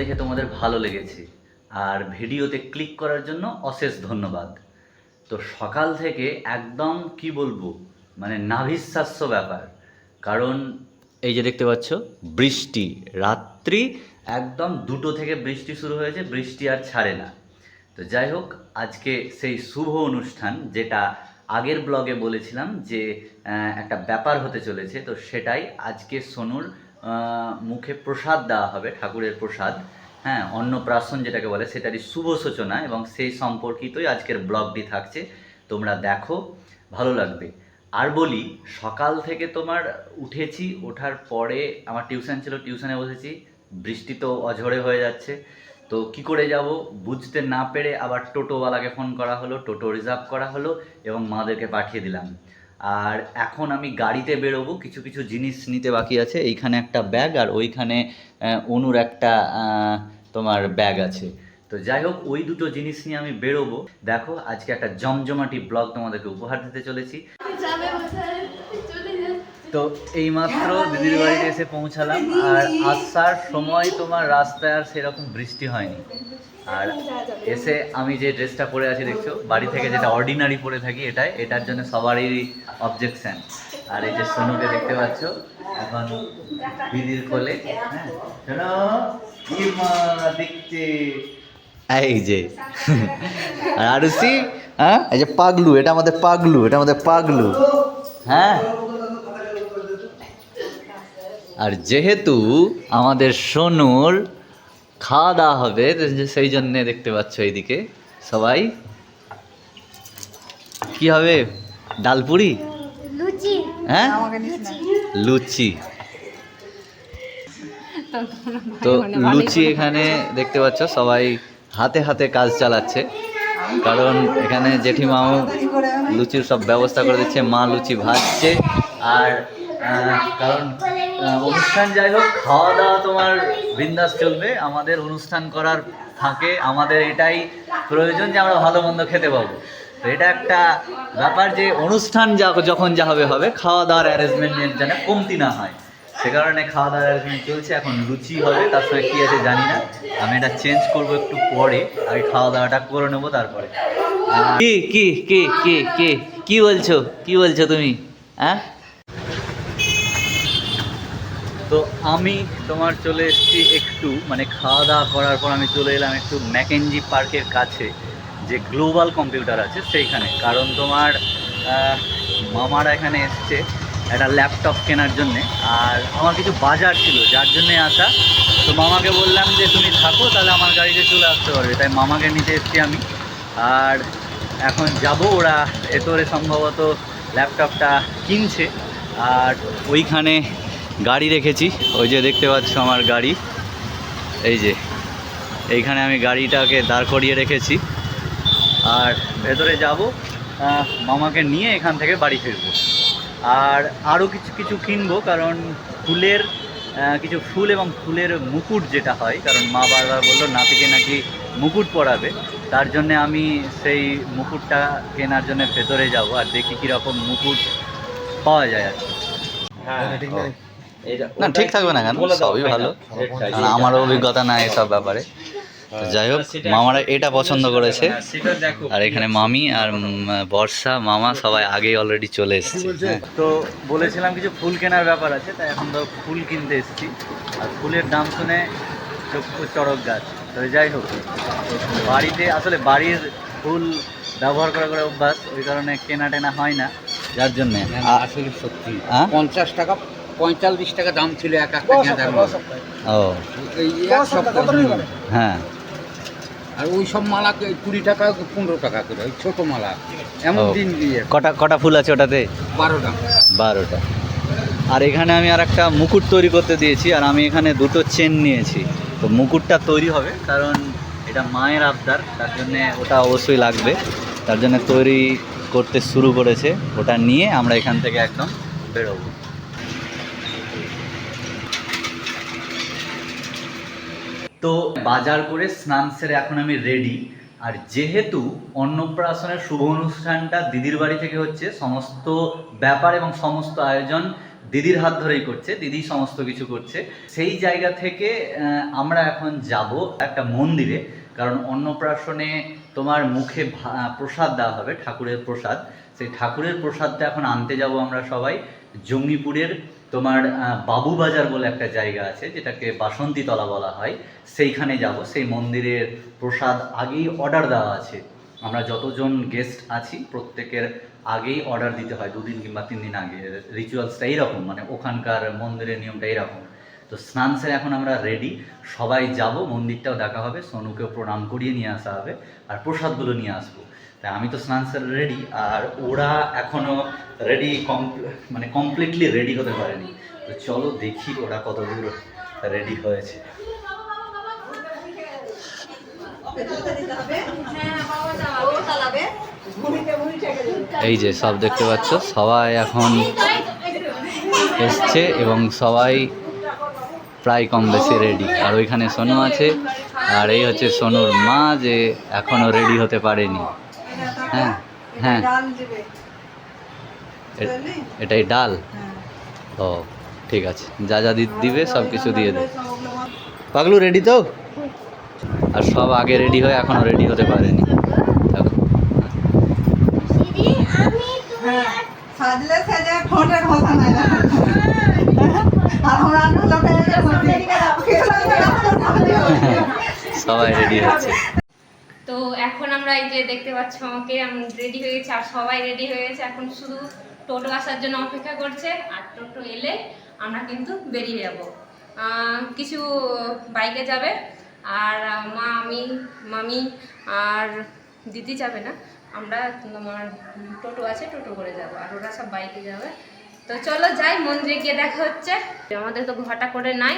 দেখে তোমাদের ভালো লেগেছে। আর ভিডিওতে ক্লিক করার জন্য অশেষ ধন্যবাদ। তো সকাল থেকে একদম কি বলব মানে নাভিশ্বাস্য ব্যাপার। কারণ এই যে দেখতে পাচ্ছ, বৃষ্টি। রাত্রি একদম দুটো থেকে বৃষ্টি শুরু হয়েছে, বৃষ্টি আর ছাড়ে না। তো যাই হোক, আজকে সেই শুভ অনুষ্ঠান যেটা আগের ব্লগে বলেছিলাম যে একটা ব্যাপার হতে চলেছে, তো সেটাই আজকে সোনুর মুখে প্রসাদ দেওয়া হবে, ঠাকুরের প্রসাদ। হ্যাঁ অন্নপ্রাশন যেটাকে বলে, সেটারই শুভ সূচনা এবং সেই সম্পর্কিতই আজকের ব্লগটি থাকছে। তোমরা দেখো, ভালো লাগবে। আর বলি, সকাল থেকে তোমার উঠেছি, ওঠার পরে আমার টিউশন ছিল, টিউশনে বসেছি, বৃষ্টি তো অঝরে হয়ে যাচ্ছে। তো কি করে যাব বুঝতে না পেরে আবার টোটোওয়ালাকে ফোন করা হলো, টোটো রিজার্ভ করা হলো এবং মাদেরকে পাঠিয়ে দিলাম। আর এখন আমি গাড়িতে বেরোবো, কিছু কিছু জিনিস নিতে বাকি আছে, এইখানে একটা ব্যাগ আর ওইখানে অনুর একটা তোমার ব্যাগ আছে। তো যাই হোক, ওই দুটো জিনিস নিয়ে আমি বেরোবো। দেখো, আজকে একটা জমজমাটি ব্লগ তোমাদেরকে উপহার দিতে চলেছি। তো এইমাত্র দিদির বাড়িতে এসে পৌঁছালাম। আর আসার সময় তোমার রাস্তায় আর সেরকম বৃষ্টি হয়নি। আর এসে আমি যে ড্রেসটা পরে আছি দেখছ? বাড়ি থেকে যেটা অর্ডিনারি পরে থাকি এটাই। এটার জন্য সবারই অবজেকশন আর এই যে সোনুকে দেখতে পাচ্ছ এখন দিদির কোলে। হ্যাঁ শোনো কি মা দেখছে এই যে। আর আরুসি হ্যাঁ? এই যে পাগলু এটা আমাদের পাগলু এটা আমাদের পাগলু। হ্যাঁ? আর যেহেতু আমাদের সোনুর খাওয়া দাওয়া হবে তো সেই জন্যে দেখতে পাচ্ছ এইদিকে সবাই। কি হবে? ডালপুরি লুচি। হ্যাঁ? লুচি। তো লুচি এখানে দেখতে পাচ্ছ সবাই হাতে হাতে কাজ চালাচ্ছে। কারণ এখানে জেঠিমাও লুচির সব ব্যবস্থা করে দিচ্ছে মা লুচি ভাজছে। আর কারণ অনুষ্ঠান যাই হোক খাওয়া দাওয়া তোমার বিন্দাস চলবে। আমাদের অনুষ্ঠান করার থাকে আমাদের এটাই প্রয়োজন যে আমরা ভালো মন্দ খেতে পাবো। তো এটা একটা ব্যাপার যে অনুষ্ঠান যা যখন যা হবে হবে। খাওয়া দাওয়ার অ্যারেঞ্জমেন্ট যেন কমতি না হয়। সে কারণে খাওয়া দাওয়ার অ্যারেঞ্জমেন্ট চলছে। এখন লুচি হবে, তার সঙ্গে কী আছে জানি না। আমি এটা চেঞ্জ করব একটু পরে। আগে খাওয়া দাওয়াটা করে নেব তারপরে। কি কি কি কি কি কি বলছো? কি বলছো তুমি? হ্যাঁ? তো আমি তোমার চলে এসেছি একটু মানে খাওয়া দাওয়া করার পর আমি চলে এলাম একটু ম্যাকেনজি পার্কের কাছে, যে গ্লোবাল কম্পিউটার আছে সেইখানে। কারণ তোমার মামারা এখানে এসছে একটা ল্যাপটপ কেনার জন্যে। আর আমার কিছু বাজার ছিল, যার জন্যে আসা। তো মামাকে বললাম যে, তুমি থাকো, তাহলে আমার গাড়িতে চলে আসতে পারবে। তাই মামাকে নিতে এসেছি আমি। আর এখন যাব ওরা এতরে সম্ভবত ল্যাপটপটা কিনছে। আর ওইখানে গাড়ি রেখেছি। ওই যে দেখতে পাচ্ছ আমার গাড়ি। এই যে এইখানে আমি গাড়িটাকে দাঁড় করিয়ে রেখেছি। আর ভেতরে যাব মামাকে নিয়ে এখান থেকে বাড়ি ফিরবো। আর আরও কিছু কিছু কিনবো কারণ ফুলের কিছু ফুল এবং ফুলের মুকুট যেটা হয় কারণ মা বারবার বলল নাতিকে নাকি মুকুট পরাবে। তার জন্য আমি সেই মুকুটটা কেনার জন্য ভেতরে যাব আর দেখি কীরকম মুকুট পাওয়া যায় আর কি। না ঠিক থাকবে না কেন? সবই ভালো। কারণ আমারও অভিজ্ঞতা নাই এসব ব্যাপারে। যাই হোক মামারা এটা পছন্দ করেছে। আর এখানে মামি আর বর্ষা মামা সবাই আগেই অলরেডি চলে এসেছে। তো বলেছিলাম কিছু ফুল কেনার ব্যাপার আছে তাই এখন তো ফুল কিনতে এসেছি। আর ফুলের দাম শুনে চক্ষু চড়ক গাছ। তো যাই হোক বাড়িতে আসলে বাড়ির ফুল ব্যবহার করা করে অভ্যাস ওই কারণে কেনা টেনা হয় না। যার জন্যে। আসলে সত্যি। হ্যাঁ? পঞ্চাশ টাকা পঁয়তাল্লিশ টাকা দাম ছিল এক একটা গেঁদার মালা। ও। এই এক সপ্তাহ হ্যাঁ। আর ওই সব মালা কুড়ি টাকা পনেরো টাকা করে ওই ছোট মালা। এমন। দিন দিয়ে। কটা কটা ফুল আছে ওটাতে? বারোটা। বারোটা। আর এখানে আমি আর একটা মুকুট তৈরি করতে দিয়েছি আর আমি এখানে দুটো চেন নিয়েছি। তো মুকুটটা তৈরি হবে কারণ এটা মায়ের আবদার তার জন্যে ওটা অবশ্যই লাগবে। তার জন্য তৈরি করতে শুরু করেছে। ওটা নিয়ে আমরা এখান থেকে একদম বেরোবো। তো বাজার করে স্নান সেরে এখন আমি রেডি আর যেহেতু অন্নপ্রাশনের শুভ অনুষ্ঠানটা দিদির বাড়ি থেকে হচ্ছে, সমস্ত ব্যাপার এবং সমস্ত আয়োজন দিদির হাত ধরেই করছে, দিদি সমস্ত কিছু করছে। সেই জায়গা থেকে আমরা এখন যাব একটা মন্দিরে, কারণ অন্নপ্রাশনে তোমার মুখে প্রসাদ দেওয়া হবে, ঠাকুরের প্রসাদ। সেই ঠাকুরের প্রসাদটা এখন আনতে যাব আমরা সবাই। জঙ্গিপুরের তোমার বাবুবাজার বলে একটা জায়গা আছে, যেটাকে বাসন্তীতলা বলা হয়। সেইখানে যাব, সেই মন্দিরের প্রসাদ আগেই অর্ডার দেওয়া আছে। আমরা যতজন গেস্ট আছি, প্রত্যেকের আগেই অর্ডার দিতে হয়, দুদিন কিংবা তিন দিন আগে। রিচুয়ালসটা এইরকম মানে ওখানকার মন্দিরের নিয়মটা এইরকম। তো স্নান সেরে এখন আমরা রেডি সবাই যাব, মন্দিরটাও দেখা হবে, সোনুকেও প্রণাম করিয়ে নিয়ে আসা হবে, আর প্রসাদগুলো নিয়ে আসব। তাই আমি তো স্নান সেরে রেডি আর ওরা এখনও রেডি মানে কমপ্লিটলি রেডি হতে পারেনি। তো চলো দেখি ওরা কত দূর রেডি হয়েছে। এই যে সব দেখতে পাচ্ছ, সবাই এখন এসছে এবং সবাই প্রায় কম বেশি রেডি আর ওইখানে সোনু আছে, আর এই হচ্ছে সোনুর মা যে এখনও রেডি হতে পারেনি। হ্যাঁ হ্যাঁ। এটাই ডাল? ও ঠিক আছে। যা যা দি- দিবে সব কিছু দিয়ে দেবে পাগলু রেডি তো? আর সব আগে রেডি হয়ে এখনও রেডি হতে পারেনি। লোকে সবাই রেডি হচ্ছে তো এখন আমরা এই যে দেখতে পাচ্ছ আমাকে, আমি রেডি হয়ে গেছে আর সবাই রেডি হয়ে গেছে এখন শুধু টোটো আসার জন্য অপেক্ষা করছে আর টোটো এলে আমরা কিন্তু বেরিয়ে যাব। কিছু বাইকে যাবে আর মা, আমি, মামি আর দিদি যাবে না। আমরা আমার টোটো আছে, টোটো করে যাব আর ওরা সব বাইকে যাবে। তো চলো যাই, মন্দিরে গিয়ে দেখা হচ্ছে। আমাদের তো ঘটা করে নাই।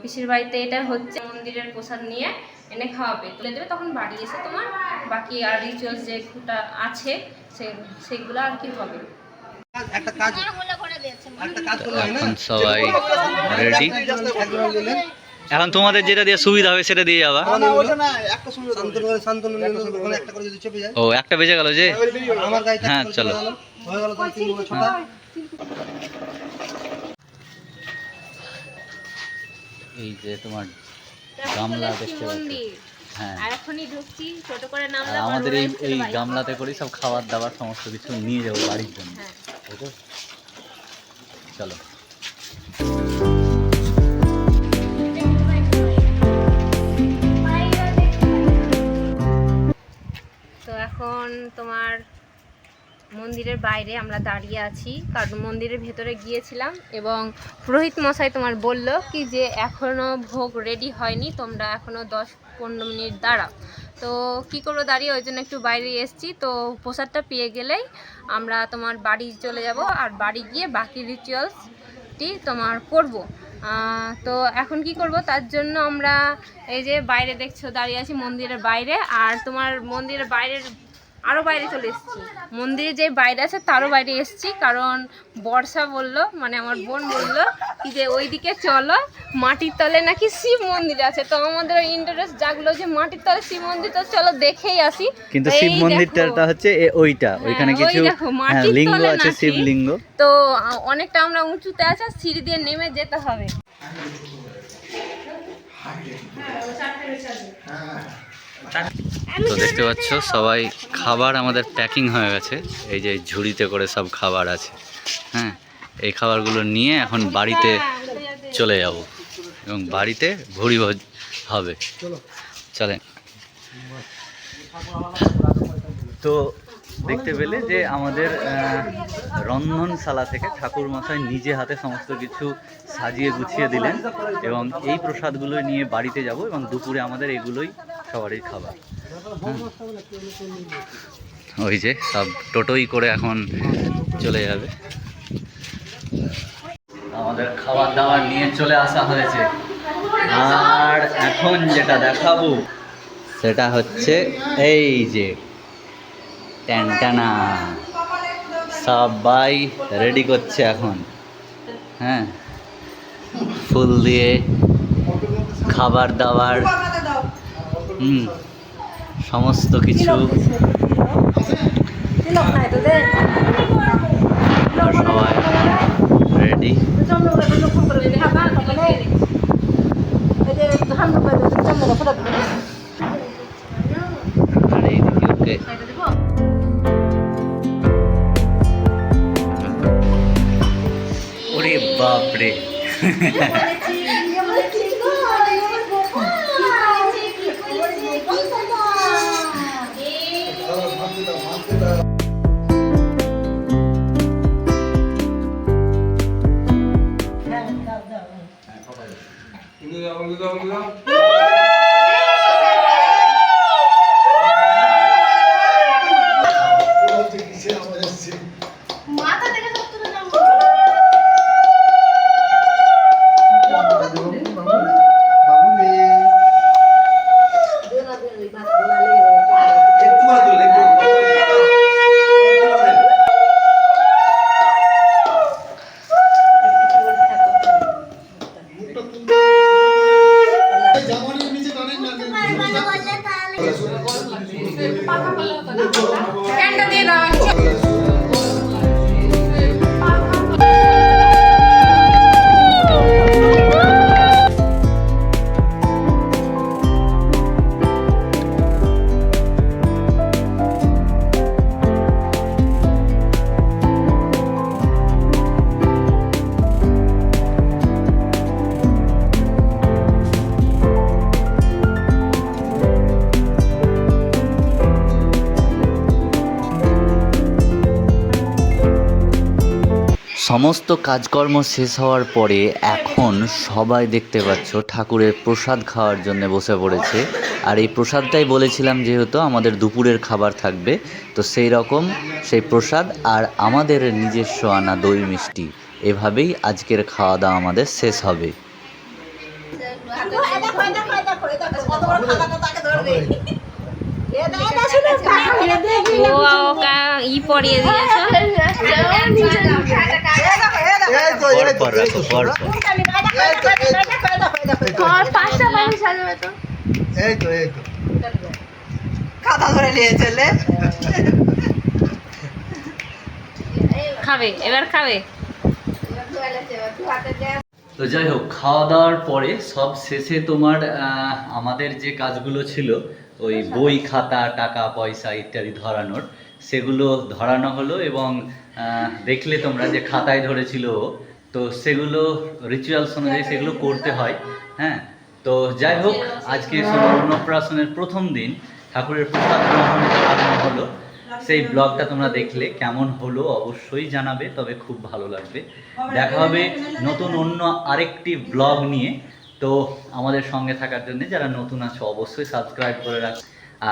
পিসির বাড়িতে এটা হচ্ছে মন্দিরের প্রসাদ নিয়ে। এনে খাওয়াবে তুলে দেবে তখন বাড়ি এসে তোমার বাকি আর রিচুয়ালস যেগুলো আছে সে সেগুলো আর কি হবে। একটা কাজ একটা কাজ করলে হয় না? এখন সবাই রেডি এখন তোমাদের যেটা দিয়ে সুবিধা হবে সেটা দিয়ে যাবা। ও একটা বেজে গেল যে? হ্যাঁ, চলো। হয়ে এই যে তোমার গামলা দেখতে পাচ্ছ। হ্যাঁ। আমাদের এই এই গামলাতে করে সব খাবার দাবার সমস্ত কিছু নিয়ে যাব বাড়ির জন্য। হ্যাঁ? চলো। মন্দিরের বাইরে আমরা দাঁড়িয়ে আছি। কারণ মন্দিরের ভেতরে গিয়েছিলাম এবং পুরোহিত মশাই তোমার বলল কি যে এখনও ভোগ রেডি হয়নি, তোমরা এখনও দশ পনেরো মিনিট দাঁড়াও। তো কী করব দাঁড়িয়ে, ওই জন্য একটু বাইরে এসেছি। তো প্রসাদটা পেয়ে গেলেই আমরা তোমার বাড়ি চলে যাব আর বাড়ি গিয়ে বাকি রিচুয়ালসটি তোমার করব। তো এখন কি করব, তার জন্য আমরা এই যে বাইরে দেখছ, দাঁড়িয়ে আছি মন্দিরের বাইরে। আর তোমার মন্দিরের বাইরের আরও বাইরে চলে এসেছি। মন্দিরে যে বাইরে আছে তারও বাইরে এসেছি কারণ বর্ষা বলল মানে আমার বোন বলল কি যে ওইদিকে চলো মাটির তলে নাকি শিব মন্দির আছে। তো আমাদের ইন্টারেস্ট জাগলো যে মাটির তলে শিব মন্দির তো চলো দেখেই আসি। কিন্তু শিব মন্দিরটা হচ্ছে ওইটা ওইখানে হ্যাঁ, কিছু দেখো, হ্যাঁ মাটির লিঙ্গ আছে নাকি। শিবলিঙ্গ। তো অনেকটা আমরা উঁচুতে আছে সিঁড়ি দিয়ে নেমে যেতে হবে। তো দেখতে পাচ্ছ, সবাই খাবার আমাদের প্যাকিং হয়ে গেছে। এই যে ঝুড়িতে করে সব খাবার আছে। হ্যাঁ এই খাবারগুলো নিয়ে এখন বাড়িতে চলে যাব এবং বাড়িতে ভোজ হবে। চলেন। তো দেখতে পেলে যে আমাদের রন্ধনশালা থেকে ঠাকুর মশাই নিজে হাতে সমস্ত কিছু সাজিয়ে গুছিয়ে দিলেন এবং এই প্রসাদগুলো নিয়ে বাড়িতে যাব এবং দুপুরে আমাদের এগুলোই সবারই খাবার। হ্যাঁ। ওই যে সব টোটোই করে এখন চলে যাবে। আমাদের খাবার দাবার নিয়ে চলে আসা হয়েছে। আর এখন যেটা দেখাবো, সেটা হচ্ছে এই যে ট্যান্টানা সবাই রেডি করছে এখন। হ্যাঁ? ফুল দিয়ে খাবার দাবার। হুম। সমস্ত কিছু। সবাই রেডি আর এইদিকে, ওকে। ওরে বাপরে ক্যানটা দিয়ে দাও সমস্ত কাজকর্ম শেষ হওয়ার পরে এখন সবাই দেখতে পাচ্ছ ঠাকুরের প্রসাদ খাওয়ার জন্য বসে পড়েছে। আর এই প্রসাদটাই বলেছিলাম যেহেতু আমাদের দুপুরের খাবার থাকবে, তো সেই রকম সেই প্রসাদ আর আমাদের নিজস্ব আনা দই মিষ্টি, এভাবেই আজকের খাওয়া দাওয়া আমাদের শেষ হবে। খাবে এবার খাবে তো যাই হোক, খাওয়া দাওয়ার পরে সব শেষে তোমার আমাদের যে কাজগুলো ছিল ওই বই খাতা, টাকা, পয়সা ইত্যাদি ধরানোর। সেগুলো ধরানো হলো এবং দেখলে তোমরা যে খাতায় ধরেছিল তো সেগুলো রিচুয়ালস অনুযায়ী সেগুলো করতে হয় হ্যাঁ? তো যাই হোক, আজকে অন্নপ্রাশনের প্রথম দিন, ঠাকুরের প্রসাদ গ্রহণ করানো হলো। সেই ব্লগটা তোমরা দেখলে কেমন হলো অবশ্যই জানাবে, তবে খুব ভালো লাগবে। দেখা হবে নতুন অন্য আরেকটি ব্লগ নিয়ে। তো আমাদের সঙ্গে থাকার জন্য যারা নতুন আছে, অবশ্যই সাবস্ক্রাইব করে রাখ।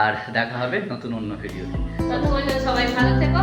আর দেখা হবে নতুন অন্য ভিডিওতে সবাই ভালো থেকো।